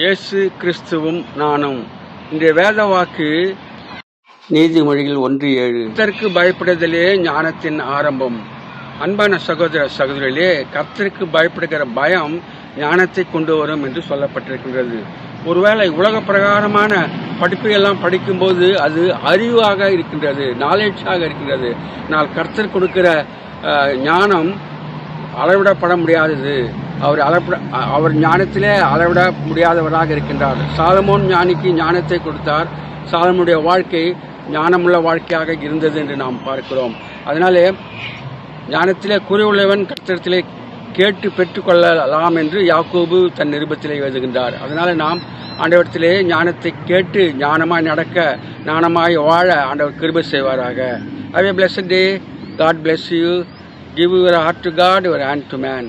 இயேசு கிறிஸ்துவும் நானும். இன்றைய வேத வாக்கு நீதிமொழிகள் ஒன்று ஏழு. கர்த்தருக்கு பயப்படுதலே ஞானத்தின் ஆரம்பம். அன்பான சகோதர சகோதரிகளே கர்த்தருக்கு பயப்படுகிற பயம் ஞானத்தை கொண்டு வரும் என்று சொல்லப்பட்டிருக்கின்றது. ஒருவேளை உலக பிரகாரமான படிப்புகள்லாம் படிக்கும்போது அது அறிவாக இருக்கின்றது நாலேஜாக இருக்கின்றது. நான் கர்த்தர் கொடுக்கிற ஞானம் அளவிடப்பட முடியாதது. அவர் அளவிட அவர் ஞானத்திலே அளவிட முடியாதவராக இருக்கின்றார். சாலமோன் ஞானிக்கு ஞானத்தை கொடுத்தார். சாலமுடைய வாழ்க்கை ஞானமுள்ள வாழ்க்கையாக இருந்தது என்று நாம் பார்க்கிறோம். அதனாலே ஞானத்திலே குறைவுள்ளவன் கர்த்தரத்திலே கேட்டு பெற்றுக்கொள்ளலாம் என்று யாக்கோபு தன் நிருபத்திலே எழுதுகின்றார். அதனால நாம் ஆண்டவரத்திலே ஞானத்தை கேட்டு ஞானமாய் நடக்க ஞானமாய் வாழ ஆண்டவர் கிருபை செய்வாராக. Have a blessed day God bless you give your heart to God your hand to man